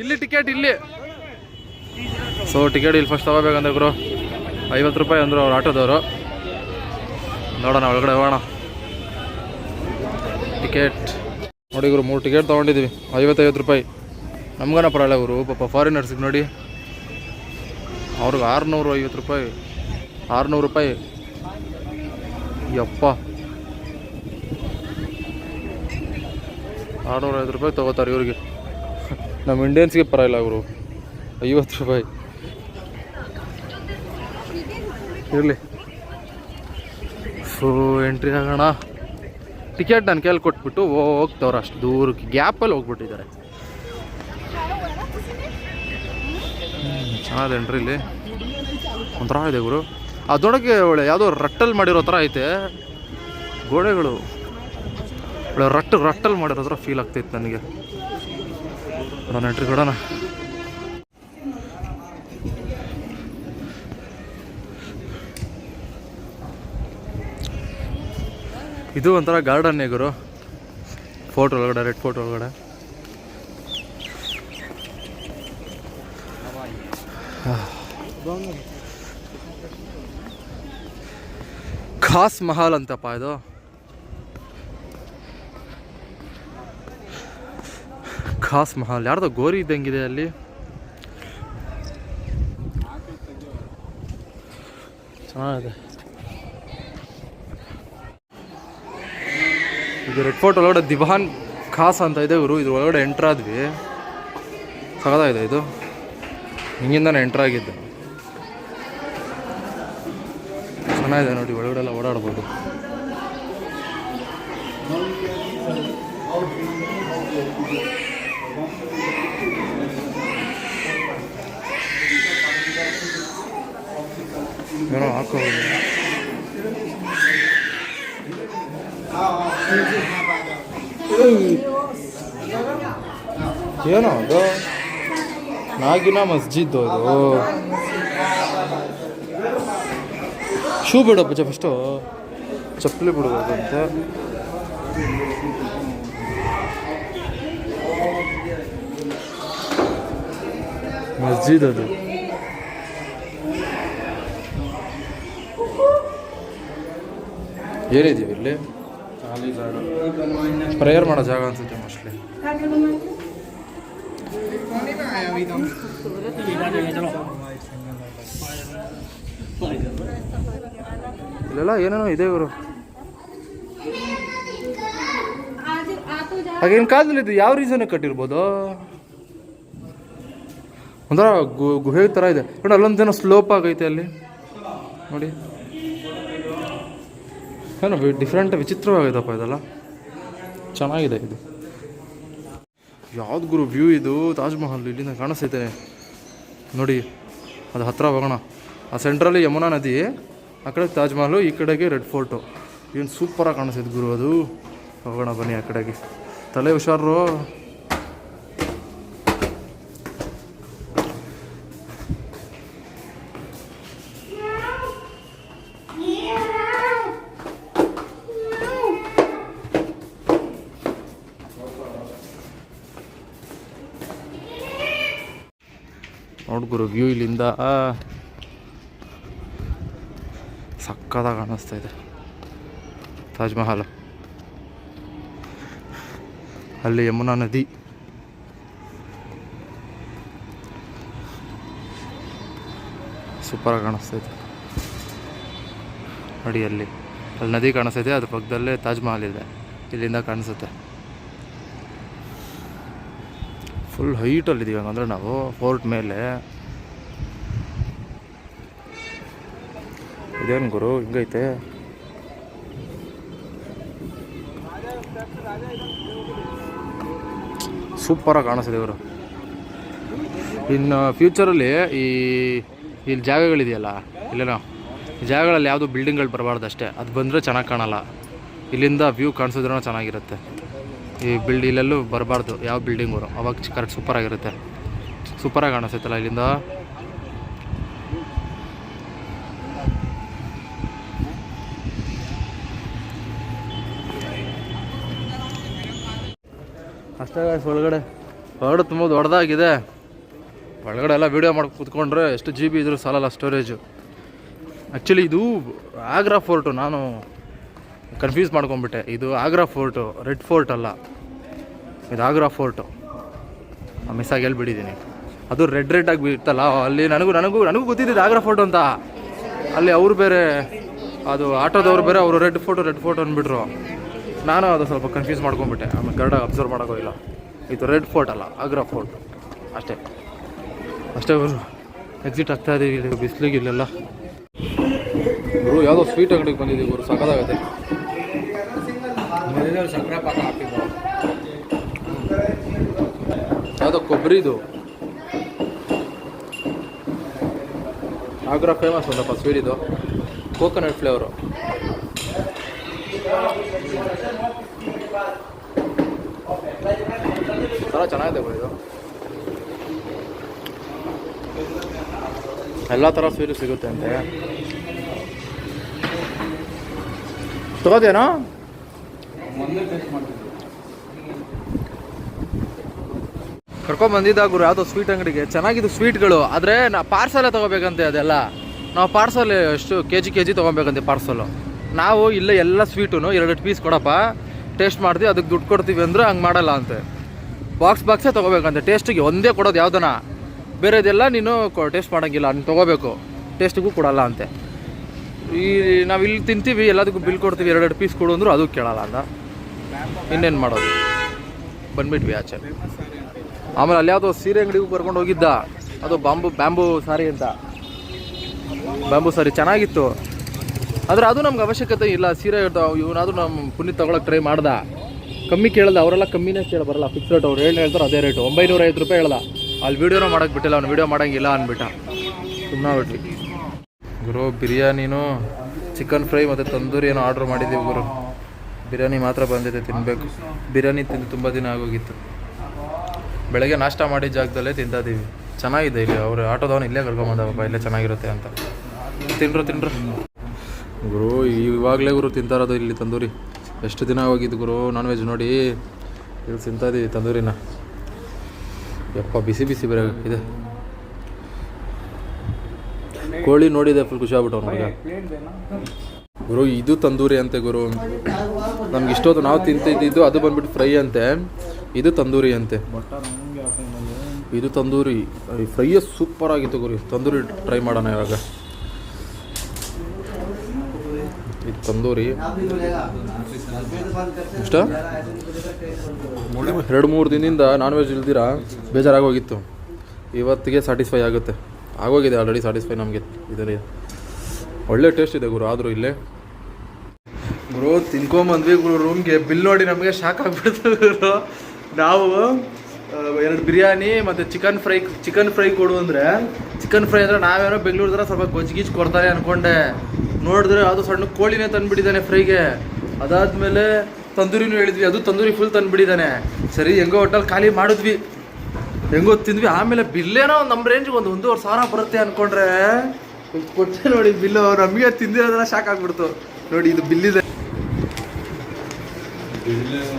ಇಲ್ಲಿ ಟಿಕೆಟ್ ಇಲ್ಲಿ. So ticket ಇಲ್ಲಿ ಫಸ್ಟ್ ತಗೋಬೇಕಂದ್ರೆ ಗುರು, ಐವತ್ತು ರೂಪಾಯಿ ಅಂದರು ಅವ್ರು ಆಟೋದವರು. ನೋಡೋಣ, ಒಳಗಡೆ ಹೋಗೋಣ. ಟಿಕೆಟ್ ನೋಡಿ ಗುರು, ಮೂರು ಟಿಕೆಟ್ ತೊಗೊಂಡಿದ್ದೀವಿ. ಐವತ್ತೈವತ್ತು ರೂಪಾಯಿ. ನಮ್ಗನ ಪರವಾಗಿಲ್ಲ ಗುರು, ಪಾಪ ಫಾರಿನರ್ಸಿಗೆ ನೋಡಿ. ಅವ್ರಿಗೆ ಆರುನೂರು ಐವತ್ತು ರೂಪಾಯಿ. ಆರುನೂರು ರೂಪಾಯಿ. ಯಪ್ಪ. ಆರುನೂರ ಐವತ್ತು ರೂಪಾಯಿ ತೊಗೋತಾರೆ ಇವ್ರಿಗೆ. ನಮ್ಮ ಇಂಡಿಯನ್ಸ್ಗೆ ಪರವಾಗಿಲ್ಲ ಅವರು ಐವತ್ತು ರೂಪಾಯಿ. ಇರಲಿ. ಸೊ ಎಂಟ್ರಿ ಆಗೋಣ ಟಿಕೆಟ್ ನಾನು ಕೈಲಿ ಕೊಟ್ಬಿಟ್ಟು ಹೋಗ್ತವ್ರು ಅಷ್ಟು ದೂರಕ್ಕೆ. ಗ್ಯಾಪಲ್ಲಿ ಹೋಗ್ಬಿಟ್ಟಿದ್ದಾರೆ. ಚೆನ್ನಾಗಿದೆ ಎಂಟ್ರಿ ಇಲ್ಲಿ. ಒಂಥರ ಇದೆ ಗುರು. ಅದೊಳಗೆ ಒಳ್ಳೆ ಯಾವುದೋ ರಟ್ಟಲ್ಲಿ ಮಾಡಿರೋ ಥರ ಐತೆ. ಗೋಡೆಗಳು. ಒಳ್ಳೆ ರಟ್ಟು ರಟ್ಟಲ್ಲಿ ಮಾಡಿರೋ ಥರ ಫೀಲ್ ಆಗ್ತೈತೆ ನನಗೆ. ಕೊಡೋಣ ಎಂಟ್ರಿ ಕೊಡೋಣ. ಇದು ಒಂಥರ ಗಾರ್ಡನ್ ಗುರು. ಫೋಟೋ ಒಳಗಡೆ ರೆಡ್ ಫೋಟೋ ಒಳಗಡೆ. ಖಾಸ್ ಮಹಲ್ ಅಂತಪ್ಪ ಇದು. ಖಾಸ್ ಮಹಲ್, ಯಾರ್ದೋ ಗೋರಿ ಇದ್ದಂಗಿದೆ ಅಲ್ಲಿ. ಚೆನ್ನಾಗಿದೆ. ಇದು ರೆಡ್ ಫೋರ್ಟ್ ಒಳಗಡೆ ದಿವಾನ್ ಖಾಸ್ ಅಂತ ಇದೆ ಇವರು ಇದ್ರ ಒಳಗಡೆ ಎಂಟರ್ ಆದ್ವಿ. ಸಗದಾಗಿದೆ ಇದು. ಹಿಂಗಿಂದಾನೆ ಎಂಟರ್ ಆಗಿದ್ದು. ಚೆನ್ನಾಗಿದೆ ನೋಡಿ ಒಳಗಡೆ ಎಲ್ಲ ಓಡಾಡ್ಬೋದು. ಏನೋ ಹಾಕೋ ಏನೋ ಅದು? ನಾಗಿನ ಮಸ್ಜಿದ್ ಅದು ಶೂ ಬಿಡಪ್ಪ ಫಸ್ಟು ಚಪ್ಪಲಿ ಬಿಡ್ಬೋದಂತೆ ಮಸ್ಜಿದ್ ಅದು. ಏನಿದೀವಿ ಇಲ್ಲಿ? ಪ್ರೇಯರ್ ಮಾಡೋ ಜಾಗ ಅನ್ಸುತ್ತೆ ಮೋಸ್ಟ್ಲಿ ಇಲ್ಲೆಲ್ಲ ಏನೇನೋ ಇದೆ ಇವರು. ಆಗಿನ ಕಾಲದಲ್ಲಿ ಇದು ಯಾವ ರೀಸನ್ ಕಟ್ಟಿರ್ಬೋದು? ಒಂಥರ ಗುಹೆ ಥರ ಇದೆ. ನೋಡಿ, ಅಲ್ಲೊಂದೇನೋ ಸ್ಲೋಪ್ ಆಗೈತೆ ಅಲ್ಲಿ. ನೋಡಿ. ಏನೋ ಡಿಫ್ರೆಂಟ್ ವಿಚಿತ್ರವಾಗೈತಪ್ಪ ಇದೆಲ್ಲ. ಚೆನ್ನಾಗಿದೆ ಇದು. ಯಾವ್ದು ಗುರು ವ್ಯೂ ಇದು? ತಾಜ್ ಮಹಲ್ ಇಲ್ಲಿಂದ ಕಾಣಿಸ್ತೈತೆ. ನೋಡಿ, ಅದು ಹತ್ರ ಹೋಗೋಣ. ಆ ಸೆಂಟ್ರಲ್ಲಿ ಯಮುನಾ ನದಿ, ಆ ಕಡೆ ತಾಜ್ ಮಹಲು ಈ ಕಡೆಗೆ ರೆಡ್ ಫೋರ್ಟು ಏನು ಸೂಪರಾಗಿ ಕಾಣಿಸ್ತೈತೆ ಗುರು ಅದು. ಹೋಗೋಣ ಬನ್ನಿ ಆ ಕಡೆಗೆ. ತಲೆ ಹುಷಾರು. ನೋಡ್ ಗುರು ವ್ಯೂ ಇಲ್ಲಿಂದ ಸಕ್ಕದಾಗ ಕಾಣಿಸ್ತಾ ಇದೆ. ತಾಜ್ ಮಹಲ್ ಅಲ್ಲಿ ಯಮುನಾ ನದಿ. ಸೂಪರಾಗಿ ಕಾಣಿಸ್ತೈತೆ ನೋಡಿ ಅಲ್ಲಿ ಅಲ್ಲಿ ನದಿ ಕಾಣಿಸ್ತೈತೆ ಅದ್ರ ಪಕ್ಕದಲ್ಲೇ ತಾಜ್ ಮಹಲ್ ಇದೆ. ಇಲ್ಲಿಂದ ಕಾಣಿಸುತ್ತೆ. ಫುಲ್ ಹೈಟಲ್ಲಿದ್ದೀವಿ ಹಂಗಂದ್ರೆ ನಾವು ಫೋರ್ಟ್ ಮೇಲೆ. ಇದೇನು ಗುರು, ಹಿಂಗೈತೆ? ಸೂಪರಾಗಿ ಕಾಣಿಸ್ತಿದೆ ಇವರು. ಇನ್ನು ಫ್ಯೂಚರಲ್ಲಿ ಈ ಇಲ್ಲಿ ಜಾಗಗಳಿದೆಯಲ್ಲ, ಇಲ್ಲೇನೋ? ಜಾಗಗಳಲ್ಲಿ ಯಾವುದು ಬಿಲ್ಡಿಂಗ್ಗಳು ಬರಬಾರ್ದು ಅಷ್ಟೇ. ಅದು ಬಂದರೆ ಚೆನ್ನಾಗಿ ಕಾಣಲ್ಲ. ಇಲ್ಲಿಂದ ವ್ಯೂ ಕಾಣಿಸಿದ್ರೂ ಚೆನ್ನಾಗಿರುತ್ತೆ. ಈ ಬಿಲ್ಡ್ ಇಲ್ಲೆಲ್ಲೂ ಬರಬಾರ್ದು. ಯಾವ ಬಿಲ್ಡಿಂಗು ಅವಾಗ ಕರೆಕ್ಟ್ ಸೂಪರಾಗಿರುತ್ತೆ ಸೂಪರಾಗಿ ಕಾಣಿಸುತ್ತಲ್ಲ ಇಲ್ಲಿಂದ. ಅಷ್ಟೇ ಒಳಗಡೆ. ಹೊರಡು ತುಂಬ ದೊಡ್ಡದಾಗಿದೆ. ಒಳಗಡೆ ಎಲ್ಲ ವೀಡಿಯೋ ಮಾಡಿ ಕೂತ್ಕೊಂಡ್ರೆ ಎಷ್ಟು ಜಿ ಬಿ ಇದ್ರೂ ಸಾಲಲ್ಲ ಸ್ಟೋರೇಜು ಆ್ಯಕ್ಚುಲಿ ಇದು ಆಗ್ರಾ ಫೋರ್ಟು ನಾನು ಕನ್ಫ್ಯೂಸ್ ಮಾಡ್ಕೊಂಬಿಟ್ಟೆ ಇದು ಆಗ್ರಾ ಫೋರ್ಟು ರೆಡ್ ಫೋರ್ಟ್ ಅಲ್ಲ. ಇದು ಆಗ್ರಾ ಫೋರ್ಟು ಮಿಸ್ ಆಗಿ ಹೇಳ್ಬಿಟ್ಟಿದ್ದೀನಿ ಅದು ರೆಡ್ ರೆಡ್ ಆಗಿ ಬಿತ್ತಲ್ಲ, ಅಲ್ಲಿ ನನಗೂ ನನಗೂ ನನಗೂ ಗೊತ್ತಿದ್ದಿದ್ದು ಆಗ್ರಾ ಫೋರ್ಟ್ ಅಂತ. ಅಲ್ಲಿ ಅವರು ಬೇರೆ, ಅದು ಆಟೋದವ್ರು ಬೇರೆ ಅವರು ರೆಡ್ ಫೋಟೋ ರೆಡ್ ಫೋಟೋ ಅಂದ್ಬಿಟ್ರು. ನಾನು ಅದು ಸ್ವಲ್ಪ ಕನ್ಫ್ಯೂಸ್ ಮಾಡ್ಕೊಂಬಿಟ್ಟೆ ಆಮೇಲೆ ಕರೆಕ್ಟಾಗಿ ಅಬ್ಸರ್ವ್ ಮಾಡೋಕ್ಕೋಗಿಲ್ಲ ಇದು ರೆಡ್ ಫೋರ್ಟ್ ಅಲ್ಲ ಆಗ್ರಾ ಫೋರ್ಟ್ ಅಷ್ಟೇ. ಅಷ್ಟೇ ಎಕ್ಸಿಟ್ ಆಗ್ತಾ ಇದ್ದೀವಿ ಬಿಸಿಲಿಗೆ ಇಲ್ಲೆಲ್ಲ. ಗುರು ಯಾವುದೋ ಸ್ವೀಟ್ ಅಂಗಡಿಗೆ ಬಂದಿದ್ದೀವಿ ಗುರು ಸಖತ್ತಾಗತ್ತೆ ಸಕ್ಕರೆ ಪಾಕ ಹಾಕಿದ್ದು ಯಾವುದೋ ಕೊಬ್ಬರಿದು. ಆಗ್ರಾ ಫೇಮಸ್ ಒಂದಪ್ಪ ಸ್ವೀಟ್ ಇದು. ಕೋಕೋನಟ್ ಫ್ಲೇವರು ಥರ ಚೆನ್ನಾಗಿದೆ ಗುರು ಇದು. ಎಲ್ಲ ಥರ ಸ್ವೀಟು ಸಿಗುತ್ತೆ ಅಂತೆ. ತಗೋದೇನೋ ಕರ್ಕೊಂಡ್ ಬಂದಿದ್ದ ಗುರು, ಯಾವುದೋ ಸ್ವೀಟ್ ಅಂಗಡಿಗೆ. ಚೆನ್ನಾಗಿದ್ದು ಸ್ವೀಟ್ಗಳು ಆದರೆ ನಾ ಪಾರ್ಸಲೇ ತೊಗೋಬೇಕಂತೆ ಅದೆಲ್ಲ. ನಾವು ಪಾರ್ಸಲ್ ಎಷ್ಟು ಕೆ ಜಿ ಕೆ ಜಿ ತೊಗೊಬೇಕಂತೆ ಪಾರ್ಸಲು ನಾವು ಇಲ್ಲೇ ಎಲ್ಲ ಸ್ವೀಟು ಎರಡು ಪೀಸ್ ಕೊಡಪ್ಪ. ಟೇಸ್ಟ್ ಮಾಡ್ತೀವಿ, ಅದಕ್ಕೆ ದುಡ್ಡು ಕೊಡ್ತೀವಿ ಅಂದ್ರೆ ಹಂಗೆ ಮಾಡಲ್ಲ ಅಂತೆ. ಬಾಕ್ಸ್ ಬಾಕ್ಸೇ ತೊಗೋಬೇಕಂತೆ. ಟೇಸ್ಟಿಗೆ ಒಂದೇ ಕೊಡೋದು ಯಾವುದನ್ನ ಬೇರೆದೆಲ್ಲ ನೀನು ಟೇಸ್ಟ್ ಮಾಡೋಂಗಿಲ್ಲ ನೀನು ತೊಗೋಬೇಕು. ಟೇಸ್ಟಿಗೂ ಕೊಡಲ್ಲ ಅಂತೆ. ಈ ನಾವು ಇಲ್ಲಿ ತಿಂತೀವಿ, ಎಲ್ಲದಕ್ಕೂ ಬಿಲ್ ಕೊಡ್ತೀವಿ, ಎರಡೆರಡು ಪೀಸ್ ಕೊಡು ಅಂದ್ರು ಅದು ಕೇಳಲ್ಲ ಅಂದ. ಇನ್ನೇನು ಮಾಡೋದು? ಬಂದ್ಬಿಟ್ವಿ ಆಚೆ. ಆಮೇಲೆ ಅಲ್ಲಿ ಯಾವುದೋ ಸೀರೆ ಅಂಗಡಿಗೂ ಕರ್ಕೊಂಡು ಹೋಗಿದ್ದ. ಅದು ಬಾಂಬು, ಬ್ಯಾಂಬು ಸಾರಿ ಅಂತ. ಬ್ಯಾಂಬು ಸಾರಿ ಚೆನ್ನಾಗಿತ್ತು. ಆದರೆ ಅದು ನಮ್ಗೆ ಅವಶ್ಯಕತೆ ಇಲ್ಲ. ಸೀರೆ ಇವನಾದರೂ ನಮ್ಮ ಪುನೀತ್ ತೊಗೊಳಕ್ಕೆ ಟ್ರೈ ಮಾಡ್ದ. ಕಮ್ಮಿ ಕೇಳಲ್ಲ ಅವರೆಲ್ಲ ಕಮ್ಮಿನೇ ಕೇಳ ಬರಲ್ಲ. ಫಿಕ್ಸ್ ರೇಟ್ ಅವ್ರು ಏನು ಹೇಳ್ತಾರೆ ಅದೇ ರೇಟು ಒಂಬೈನೂರ ಐವತ್ತು ರೂಪಾಯಿ ಹೇಳ್ದ. ಅಲ್ಲಿ ವೀಡಿಯೋನ ಮಾಡೋಕ್ಕೆ ಬಿಟ್ಟಿಲ್ಲ, ಅವ್ನು ವೀಡಿಯೋ ಮಾಡೋಂಗಿಲ್ಲ ಅಂದ್ಬಿಟ್ಟ. ಸುಮ್ಮನೆ ಬಿಟ್ವಿ ಗುರು, ಬಿರಿಯಾನಿನೂ ಚಿಕನ್ ಫ್ರೈ ಮತ್ತು ತಂದೂರಿ ಏನೋ ಆರ್ಡ್ರ್ ಮಾಡಿದ್ದೀವಿ ಗುರು. ಬಿರಿಯಾನಿ ಮಾತ್ರ ಬಂದಿದೆ ತಿನ್ನಬೇಕು ಬಿರಿಯಾನಿ ತಿಂದು ತುಂಬ ದಿನ ಆಗೋಗಿತ್ತು. ಬೆಳಗ್ಗೆ ನಾಷ್ಟ ಮಾಡಿದ ಜಾಗದಲ್ಲೇ ತಿಂತಾದೀವಿ ಚೆನ್ನಾಗಿದೆ ಇಲ್ಲಿ, ಅವರು ಆಟೋದವನು ಇಲ್ಲೇ ಕರ್ಕೊಂಬಂದವಪ್ಪ ಇಲ್ಲೇ ಚೆನ್ನಾಗಿರುತ್ತೆ ಅಂತ. ತಿನ್ರು ತಿನ್ರು. ಗುರು, ಇವಾಗಲೇ ಗುರು ತಿಂತಾರದು ಇಲ್ಲಿ ತಂದೂರಿ. ಎಷ್ಟು ದಿನ ಹೋಗಿದ್ದು ಗುರು ನಾನ್ ವೆಜ್ ನೋಡಿ. ಇಲ್ಲಿ ತಿಂತಾದೀವಿ ತಂದೂರಿನ. ಯಪ್ಪ, ಬಿಸಿ ಬಿಸಿ ಬರೋ ಇದೆ. ಕೋಳಿ ನೋಡಿದೆ ಫುಲ್ ಖುಷಿ ಆಗ್ಬಿಟ್ಟು ಅವ್ನಿಗೆ ಗುರು, ಇದು ತಂದೂರಿ ಅಂತೆ ಗುರು. ನಮ್ಗೆ ಇಷ್ಟೊತ್ತು ನಾವು ತಿಂತಿದ್ದು ಅದು ಬಂದ್ಬಿಟ್ಟು ಫ್ರೈ ಅಂತೆ. ಇದು ತಂದೂರಿ ಅಂತೆ. ಇದು ತಂದೂರಿ. ಫ್ರೈಯ ಫ್ರೈ ಸೂಪರ್ ಆಗಿತ್ತು ಗುರು. ತಂದೂರಿ ಟ್ರೈ ಮಾಡೋಣ ಇವಾಗ. ಇದು ತಂದೂರಿ. ಇಷ್ಟ? ಎರಡು ಮೂರು ದಿನದಿಂದ ನಾನ್ ವೆಜ್ ಇಲ್ದಿರ? ಬೇಜಾರಾಗೋಗಿತ್ತು. ಇವತ್ತಿಗೆ ಸ್ಯಾಟಿಸ್ಫೈ ಆಗುತ್ತೆ. ಆಗೋಗಿದೆ ಆಲ್ರೆಡಿ ಸ್ಯಾಟಿಸ್ಫೈ ನಮಗೆ. ಇದರಲ್ಲಿ ಒಳ್ಳೆ ಟೇಸ್ಟ್ ಇದೆ ಗುರು, ಆದರೂ ಇಲ್ಲೇ. ಗುರು, ತಿನ್ಕೊಂಬಂದ್ವಿ ಗುರು ರೂಮ್ಗೆ ಬಿಲ್ ನೋಡಿ ನಮಗೆ ಶಾಕ್ ಆಗ್ಬಿಡ್ತು ಗುರು. ನಾವು ಎರಡು ಬಿರಿಯಾನಿ ಮತ್ತು ಚಿಕನ್ ಫ್ರೈ ಚಿಕನ್ ಫ್ರೈ ಕೊಡು ಅಂದರೆ ಚಿಕನ್ ಫ್ರೈ ಅಂದರೆ ನಾವೇನೋ ಬೆಂಗಳೂರು ಸ್ವಲ್ಪ ಗೊಜ್ಜಿಗೀಜ್ ಕೊಡ್ತಾರೆ ಅಂದ್ಕೊಂಡೆ ನೋಡಿದ್ರೆ ಅದು ಸಣ್ಣ ಕೋಳಿನೇ ತಂದುಬಿಟ್ಟಿದ್ದಾನೆ ಫ್ರೈಗೆ ಅದಾದಮೇಲೆ ತಂದೂರಿನೂ ಹೇಳಿದ್ವಿ, ಅದು ತಂದೂರಿ ಫುಲ್ ತಂದುಬಿಟ್ಟಿದ್ದಾನೆ. ಸರಿ, ಹೆಂಗೋ ಹೋಟೆಲ್ ಖಾಲಿ ಮಾಡಿದ್ವಿ. ಹೆಂಗೋ ತಿಂದ್ವಿ. ಆಮೇಲೆ ಬಿಲ್ಲೇನೋ ನಮ್ಮ ರೇಂಜ್ಗೆ ಒಂದು ಒಂದೂವರೆ ಸಾವಿರ ಬರುತ್ತೆ ಅನ್ಕೊಂಡ್ರೆ ಕೊಟ್ಟೆ ನೋಡಿ ಬಿಲ್ಲು ನಮಗೆ ತಿಂದಿರೋದ್ರ ಶಾಕ್ ಆಗ್ಬಿಡ್ತು. ನೋಡಿ ಇದು ಬಿಲ್ಲಿದೆ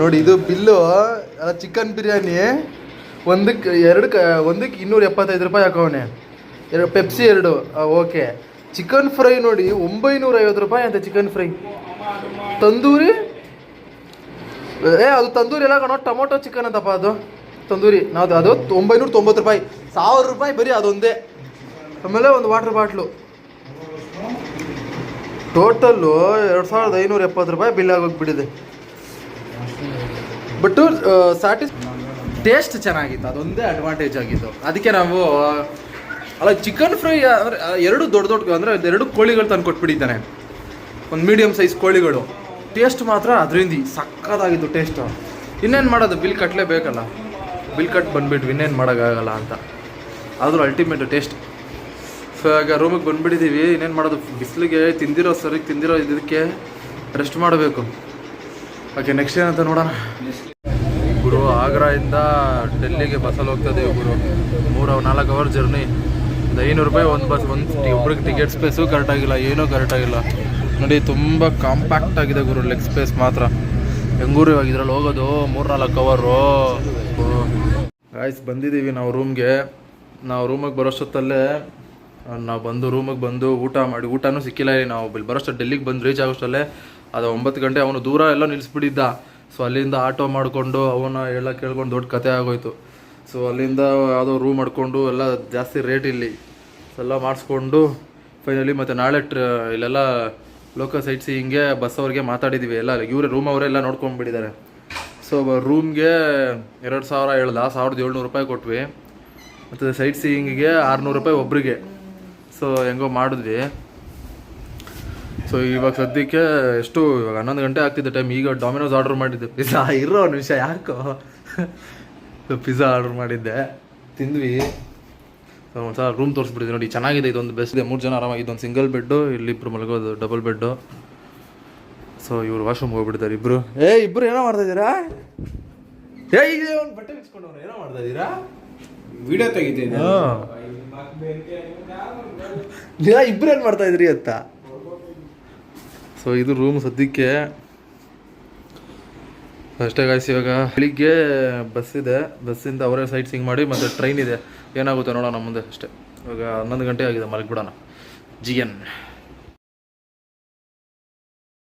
ನೋಡಿ ಇದು ಬಿಲ್ಲು ಚಿಕನ್ ಬಿರಿಯಾನಿ. ಒಂದಕ್ಕೆ ಎರಡು ಒಂದಕ್ಕೆ ಇನ್ನೂರ ಎಪ್ಪತ್ತೈದು ರೂಪಾಯಿ ಹಾಕೋಣೆ. ಎರಡು ಪೆಪ್ಸಿ ಎರಡು. ಓಕೆ ಚಿಕನ್ ಫ್ರೈ ನೋಡಿ ಒಂಬೈನೂರ ಐವತ್ತು ರೂಪಾಯಿ ಅಂತ ಚಿಕನ್ ಫ್ರೈ ತಂದೂರಿ? ಏ, ಅದು ತಂದೂರಿ ಎಲ್ಲ ಕಣೋ ಟೊಮೊಟೊ ಚಿಕನ್ ಅಂತಪ್ಪ ಅದು. ತಂದೂರಿ. ನಾವು ಅದು ಒಂಬೈನೂರ ತೊಂಬತ್ತು ರೂಪಾಯಿ. ಸಾವಿರ ರೂಪಾಯಿ ಬರೀ ಅದೊಂದೇ. ಆಮೇಲೆ ಒಂದು ವಾಟರ್ ಬಾಟ್ಲು ಟೋಟಲ್ಲು ಎರಡು ಸಾವಿರದ ಐನೂರ ಎಪ್ಪತ್ತು ರೂಪಾಯಿ ಬಿಲ್ ಆಗೋಗ್ಬಿಟ್ಟಿದೆ ಬಟ್ ಸ್ಯಾಟಿಸ್ ಟೇಸ್ಟ್ ಚೆನ್ನಾಗಿತ್ತು. ಅದೊಂದೇ ಅಡ್ವಾಂಟೇಜ್ ಆಗಿತ್ತು. ಅದಕ್ಕೆ ನಾವು ಅಲ್ಲ ಚಿಕನ್ ಫ್ರೈ ಅಂದರೆ ಎರಡು ದೊಡ್ಡ ದೊಡ್ಡ, ಅಂದರೆ ಎರಡು ಕೋಳಿಗಳು ತಂದು ಕೊಟ್ಬಿಟ್ಟಿದ್ದಾನೆ. ಒಂದು ಮೀಡಿಯಮ್ ಸೈಜ್ ಕೋಳಿಗಳು. ಟೇಸ್ಟ್ ಮಾತ್ರ ಅದರಿಂದ ಸಕ್ಕತ್ತಾಗಿತ್ತು ಟೇಸ್ಟು ಇನ್ನೇನು ಮಾಡೋದು? ಬಿಲ್ ಕಟ್ಟಲೇಬೇಕಲ್ಲ ಬಿಲ್ ಕಟ್ ಬಂದ್ಬಿಟ್ವಿ ಇನ್ನೇನು ಮಾಡೋಕ್ಕಾಗಲ್ಲ ಅಂತ. ಆದರೂ ಅಲ್ಟಿಮೇಟ್ ಟೇಸ್ಟ್ ಸೊ ಈಗ ರೂಮಿಗೆ ಬಂದುಬಿಟ್ಟಿದ್ದೀವಿ ಇನ್ನೇನು ಮಾಡೋದು? ಬಿಸಿಲಿಗೆ ತಿಂದಿರೋ ಸರಿ, ತಿಂದಿರೋ ಇದಕ್ಕೆ ರೆಸ್ಟ್ ಮಾಡಬೇಕು. ಓಕೆ ನೆಕ್ಸ್ಟ್ ಏನಂತ ನೋಡೋಣ. ಗುರು ಆಗ್ರಾಯಿಂದ ಡೆಲ್ಲಿಗೆ ಬಸ್ಸಲ್ಲಿ ಹೋಗ್ತಾ ಗುರು. ಮೂರು, ನಾಲ್ಕು ಅವರ್ ಜರ್ನಿ ಒಂದು ಐನೂರು ರೂಪಾಯಿ, ಒಂದು ಬಸ್ ಒಂದು ಒಬ್ರಿಗೆ ಟಿಕೆಟ್ ಸ್ಪೇಸು ಕರೆಕ್ಟಾಗಿಲ್ಲ ಏನೂ ಕರೆಕ್ಟಾಗಿಲ್ಲ ನೋಡಿ, ತುಂಬ ಕಾಂಪ್ಯಾಕ್ಟ್ ಆಗಿದೆ ಗುರು ಲೆಗ್ ಸ್ಪೇಸ್ ಮಾತ್ರ. ಹೆಂಗೂರು ಇದ್ರಲ್ಲಿ ಹೋಗೋದು ಮೂರು ನಾಲ್ಕು ಅವರು ಗಾಯ್ಸ್ ಬಂದಿದ್ದೀವಿ ನಾವು ರೂಮ್ಗೆ ನಾವು ರೂಮಿಗೆ ಬರೋಷ್ಟೊತ್ತಲ್ಲೇ ನಾವು ಬಂದು ರೂಮಿಗೆ ಬಂದು ಊಟ ಮಾಡಿ, ಊಟನೂ ಸಿಕ್ಕಿಲ್ಲ ನಾವು ಇಲ್ಲಿ ಬರೋಷ್ಟು ಡೆಲ್ಲಿಗೆ ಬಂದು ರೀಚ್ ಆಗೋಷ್ಟಲ್ಲೇ ಅದು ಒಂಬತ್ತು ಗಂಟೆ ಅವನು ದೂರ ಎಲ್ಲ ನಿಲ್ಲಿಸ್ಬಿಟ್ಟಿದ್ದ ಸೊ ಅಲ್ಲಿಂದ ಆಟೋ ಮಾಡಿಕೊಂಡು ಅವನ ಎಲ್ಲ ಕೇಳ್ಕೊಂಡು ದೊಡ್ಡ ಕತೆ ಆಗೋಯ್ತು. ಸೊ ಅಲ್ಲಿಂದ ಯಾವುದೋ ರೂಮ್ ಮಾಡಿಕೊಂಡು ಎಲ್ಲ ಜಾಸ್ತಿ ರೇಟ್ ಇಲ್ಲಿ. ಎಲ್ಲ ಮಾಡಿಸ್ಕೊಂಡು ಫೈನಲಿ ಮತ್ತು ನಾಳೆ ಟ್ರ ಇಲ್ಲೆಲ್ಲ ಲೋಕಲ್ ಸೈಟ್ ಹಿಂಗೆ ಬಸ್ ಅವ್ರಿಗೆ ಮಾತಾಡಿದ್ದೀವಿ ಎಲ್ಲ. ಇವರೇ ರೂಮ್ ಅವರೆಲ್ಲ ನೋಡ್ಕೊಂಡ್ಬಿಟ್ಟಿದ್ದಾರೆ ಸೊ ರೂಮ್ಗೆ ಎರಡು ಸಾವಿರ ಹೇಳ್ದ, ಸಾವಿರದ ಏಳ್ನೂರು ರೂಪಾಯಿ ಕೊಟ್ವಿ. ಮತ್ತು ಸೈಟ್ ಸೀಯಿಂಗಿಗೆ ಆರುನೂರು ರೂಪಾಯಿ ಒಬ್ರಿಗೆ. ಸೊ ಹೆಂಗೋ ಮಾಡಿದ್ವಿ. ಸೊ ಇವಾಗ ಸದ್ಯಕ್ಕೆ ಎಷ್ಟು, ಇವಾಗ ಹನ್ನೊಂದು ಗಂಟೆ ಆಗ್ತಿದ್ದ ಟೈಮ್ ಈಗ ಡಾಮಿನೋಸ್ ಆರ್ಡರ್ ಮಾಡಿದ್ದೆ. ಪಿಜ್ಜಾ ಇರೋ ಒಂದು ನಿಮಿಷ ಯಾಕೋ? ಪಿಜ್ಜಾ ಆರ್ಡರ್ ಮಾಡಿದ್ದೆ. ತಿಂದ್ವಿ. ಒಂದು ಸಲ ರೂಮ್ ತೋರಿಸ್ಬಿಟ್ಟಿದ್ವಿ ನೋಡಿ ಚೆನ್ನಾಗಿದೆ ಇದೊಂದು ಬೆಸ್ಟ್ ಇದೆ ಮೂರು ಜನ ಆರಾಮಾಗಿ ಇದೊಂದು ಸಿಂಗಲ್ ಬೆಡ್ಡು ಇಲ್ಲಿಬ್ರು ಮಲಗೋದು ಡಬಲ್ ಬೆಡ್ಡು ಸೊ ಇವ್ರು ವಾಶ್ರೂಮ್ ಹೋಗ್ಬಿಟ್ಟಿದ್ದಾರೆ ಇಬ್ರು. ಏ ಇಬ್ರು ಏನೋ ಮಾಡ್ತಾ ಇದ್ದೀರಾ? ಏ ಈಗ ಒಂದು ಬಟ್ಟೆ ಬಿಚ್ಕೊಂಡವ್ರು ಏನೋ ಮಾಡ್ತಾ ಇದ್ದೀರಾ? ವಿಡಿಯೋ ತೆಗಿತೀನಿ ಯಾ ಇಬ್ರು ಏನು ಮಾಡ್ತಾ ಇದ್ರಿ ಅಂತ? ಸೊ ಇದು ರೂಮ್ ಸದ್ಯಕ್ಕೆ ಅಷ್ಟೇ ಗಾಯ್ಸ್ ಇವಾಗ ಬೆಳಿಗ್ಗೆ ಬಸ್ ಇದೆ. ಬಸ್ಸಿಂದ ಅವರೇ ಸೈಟ್ ಸಿಂಗ್ ಮಾಡಿ ಮತ್ತು ಟ್ರೈನ್ ಇದೆ. ಏನಾಗುತ್ತೆ ನೋಡೋಣ ಮುಂದೆ ಅಷ್ಟೇ. ಇವಾಗ ಹನ್ನೊಂದು ಗಂಟೆ ಆಗಿದೆ ಮಲಗಿಬಿಡೋಣ. G N